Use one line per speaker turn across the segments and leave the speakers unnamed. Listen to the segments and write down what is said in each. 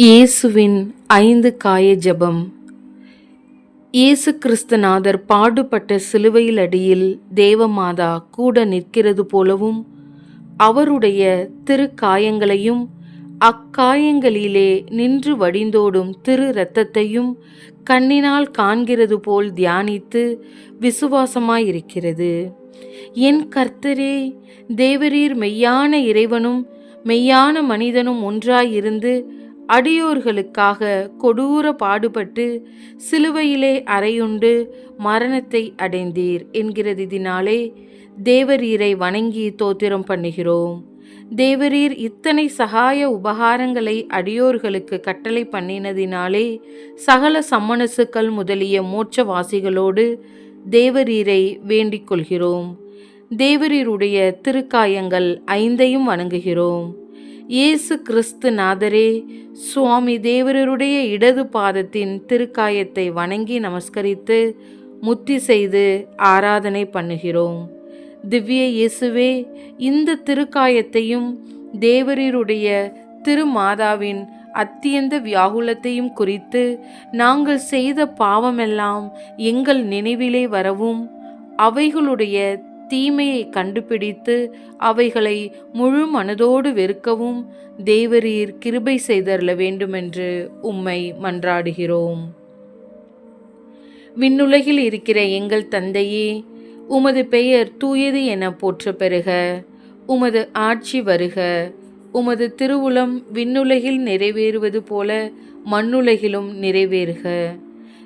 இயேசுவின் ஐந்து காய ஜபம். இயேசு கிறிஸ்துநாதர் பாடுபட்ட சிலுவையில் அடியில் தேவமாதா கூட நிற்கிறது போலவும் அவருடைய திருக்காயங்களையும் அக்காயங்களிலே நின்று வடிந்தோடும் திரு இரத்தத்தையும் கண்ணினால் காண்கிறது போல் தியானித்து விசுவாசமாயிருக்கிறது. என் கர்த்தரே தேவரீர் மெய்யான இறைவனும் மெய்யான மனிதனும் ஒன்றாயிருந்து அடியோர்களுக்காக கொடூர பாடுபட்டு சிலுவையிலே அறையுண்டு மரணத்தை அடைந்தீர் என்கிறதினாலே தேவரீரை வணங்கி தோத்திரம் பண்ணுகிறோம். தேவரீர் இத்தனை சகாய உபகாரங்களை அடியோர்களுக்கு கட்டளை பண்ணினதினாலே சகல சம்மனசுக்கள் முதலிய மோட்சவாசிகளோடு தேவரீரை வேண்டிக் கொள்கிறோம். தேவரீருடைய திருக்காயங்கள் ஐந்தையும் வணங்குகிறோம். இயேசு கிறிஸ்து நாதரே சுவாமி தேவரருடைய இடது பாதத்தின் திருக்காயத்தை வணங்கி நமஸ்கரித்து முத்தி செய்து ஆராதனை பண்ணுகிறோம். திவ்ய இயேசுவே இந்த திருக்காயத்தையும் தேவரீருடைய திருமாதாவின் அத்தியந்த வியாகுலத்தையும் குறித்து நாங்கள் செய்த பாவமெல்லாம் எங்கள் நினைவிலே வரவும் அவைகளுடைய தீமையை கண்டுபிடித்து அவைகளை முழு மனதோடு வெறுக்கவும் தேவரீர் கிருபை செய்தருள வேண்டுமென்று உம்மை மன்றாடுகிறோம். விண்ணுலகில் இருக்கிற எங்கள் தந்தையே உமது பெயர் தூயது என போற்ற பெறுக உமது ஆட்சி வருக. உமது திருவுளம் விண்ணுலகில் நிறைவேறுவது போல மண்ணுலகிலும் நிறைவேறுக.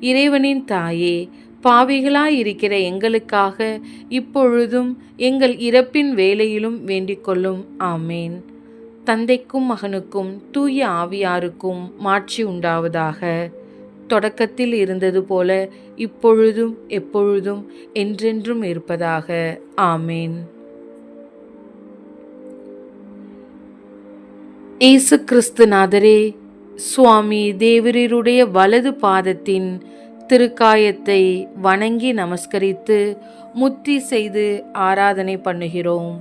இறைவனின் தாயே பாவிகளாயிருக்கிற எங்களுக்காக இப்பொழுதும் எங்கள் இறப்பின் வேலையிலும் வேண்டிக்கொள்ளும். ஆமேன். தந்தைக்கும் மகனுக்கும் தூய ஆவியாருக்கும் மாட்சி உண்டாவதாக. தொடக்கத்தில் இருந்தது போல இப்பொழுதும் எப்பொழுதும் என்றென்றும் இருப்பதாக. ஆமேன். இயேசு கிறிஸ்து நாதரே சுவாமி தேவரீருடைய வலது பாதத்தின் திருக்காயத்தை வணங்கி நமஸ்கரித்து முத்தி செய்து ஆராதனை பண்ணுகிறோம்.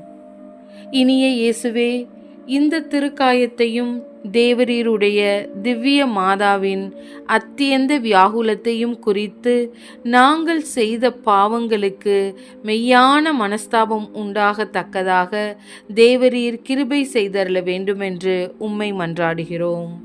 இனிய இயேசுவே இந்த திருக்காயத்தையும் தேவரீருடைய திவ்ய மாதாவின் அத்தியந்த வியாகுலத்தையும் குறித்து நாங்கள் செய்த பாவங்களுக்கு மெய்யான மனஸ்தாபம் உண்டாகத்தக்கதாக தேவரீர் கிருபை செய்தருள வேண்டுமென்று உம்மை மன்றாடுகிறோம்.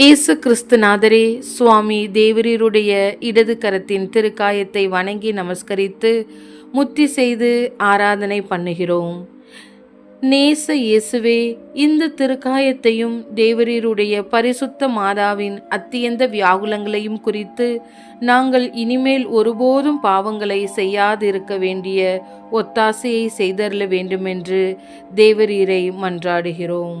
இயேசு கிறிஸ்துநாதரே சுவாமி தேவரீருடைய இடது கரத்தின் திருக்காயத்தை வணங்கி நமஸ்கரித்து முத்தி செய்து ஆராதனை பண்ணுகிறோம். நேச இயேசுவே இந்த திருக்காயத்தையும் தேவரீருடைய பரிசுத்த மாதாவின் அத்தியந்த வியாகுலங்களையும் குறித்து நாங்கள் இனிமேல் ஒருபோதும் பாவங்களை செய்யாதிருக்க வேண்டிய ஒத்தாசையை செய்தரல வேண்டுமென்று தேவரீரை மன்றாடுகிறோம்.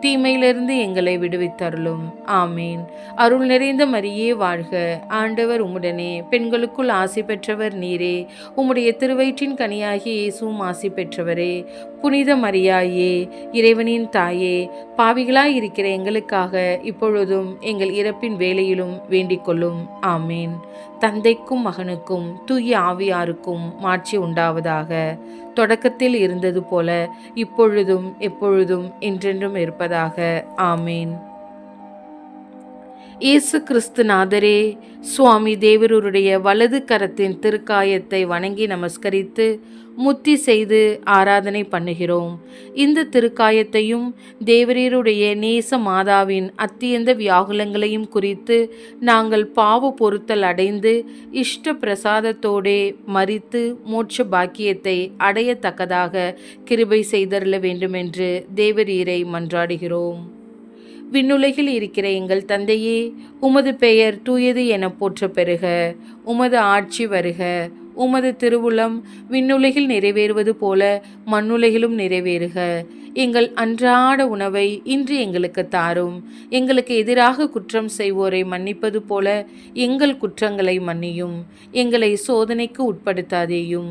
தீமையிலிருந்து எங்களை விடுவித்தருளும். ஆமீன். அருள் நிறைந்த மரியே வாழ்க. ஆண்டவர் உம்முடனே. பெண்களுக்குள் ஆசை பெற்றவர் நீரே. உம்முடைய திருவயிற்றின் கனியாகி இயேசுவும் ஆசி பெற்றவரே. புனித மரியாயே இறைவனின் தாயே பாவிகளாய் இருக்கிற எங்களுக்காக இப்பொழுதும் எங்கள் இறப்பின் வேலையிலும் வேண்டிக் கொள்ளும். ஆமீன். தந்தைக்கும் மகனுக்கும் தூய ஆவியாருக்கும் மாட்சி உண்டாவதாக. தொடக்கத்தில் இருந்தது போல இப்பொழுதும் எப்பொழுதும் என்றென்றும் இருப்பதாக. ஆமீன். இயேசு கிறிஸ்து நாதரே சுவாமி தேவரூருடைய வலது கரத்தின் திருக்காயத்தை வணங்கி நமஸ்கரித்து முத்தி செய்து ஆராதனை பண்ணுகிறோம். இந்த திருக்காயத்தையும் தேவரீருடைய நேச மாதாவின் அத்தியந்த வியாகுலங்களையும் குறித்து நாங்கள் பாவ பொருத்தல் அடைந்து இஷ்ட பிரசாதத்தோடே மறித்து மோட்ச பாக்கியத்தை அடையத்தக்கதாக கிருபை செய்தருள வேண்டுமென்று தேவரீரை மன்றாடுகிறோம். விண்ணுலகில் இருக்கிற எங்கள் தந்தையே உமது பெயர் தூயது என போற்ற பெறுக உமது ஆட்சி வருக. உமது திருவுளம் விண்ணுலகில் நிறைவேறுவது போல மண்ணுலகிலும் நிறைவேறுக. எங்கள் அன்றாட உணவை இன்று எங்களுக்கு தாரும். எங்களுக்கு எதிராக குற்றம் செய்வோரை மன்னிப்பது போல எங்கள் குற்றங்களை மன்னியும். எங்களை சோதனைக்கு உட்படுத்தாதேயும்.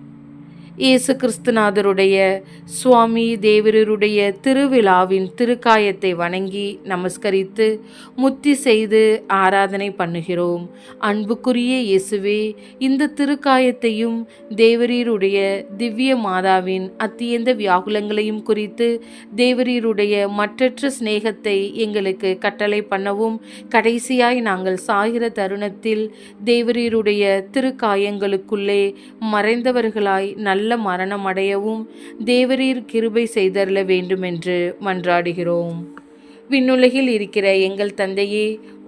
இயேசு கிறிஸ்துநாதருடைய சுவாமி தேவரருடைய திருவிழாவின் திருக்காயத்தை வணங்கி நமஸ்கரித்து முத்தி செய்து ஆராதனை பண்ணுகிறோம். அன்புக்குரிய இயேசுவே இந்த திருக்காயத்தையும் தேவரீருடைய திவ்ய மாதாவின் அத்தியந்த வியாகுலங்களையும் குறித்து தேவரீருடைய மற்றற்ற சிநேகத்தை எங்களுக்கு கட்டளை பண்ணவும் கடைசியாய் நாங்கள் சாகிற தருணத்தில் தேவரீருடைய திருக்காயங்களுக்குள்ளே மறைந்தவர்களாய் நல்ல மரணம் அடையவும் தேவரீர் கிருபை செய்தருள வேண்டுமென்று மன்றாடுகிறோம். விண்ணுலகில் இருக்கிற எங்கள் தந்தையே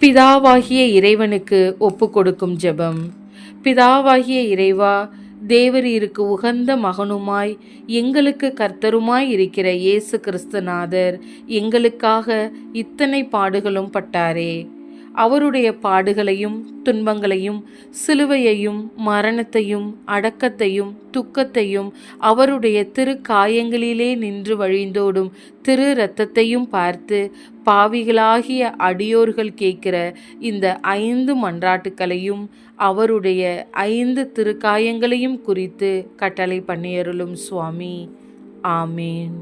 பிதாவாகிய இறைவனுக்கு ஒப்பு கொடுக்கும் ஜெபம். பிதாவாகிய இறைவா தேவரீருக்கு உகந்த மகனுமாய் எங்களுக்கு கர்த்தருமாய் இருக்கிற இயேசு கிறிஸ்துநாதர் எங்களுக்காக இத்தனை பாடுகளும் பட்டாரே. அவருடைய பாடுகளையும் துன்பங்களையும் சிலுவையையும் மரணத்தையும் அடக்கத்தையும் துக்கத்தையும் அவருடைய திரு காயங்களிலே நின்று வழிந்தோடும் திரு இரத்தத்தையும் பார்த்து பாவிகளாகிய அடியோர்கள் கேட்கிற இந்த ஐந்து மன்றாட்டுக்களையும் அவருடைய ஐந்து திருக்காயங்களையும் குறித்து கட்டளை பண்ணியருளும் சுவாமி. ஆமேன்.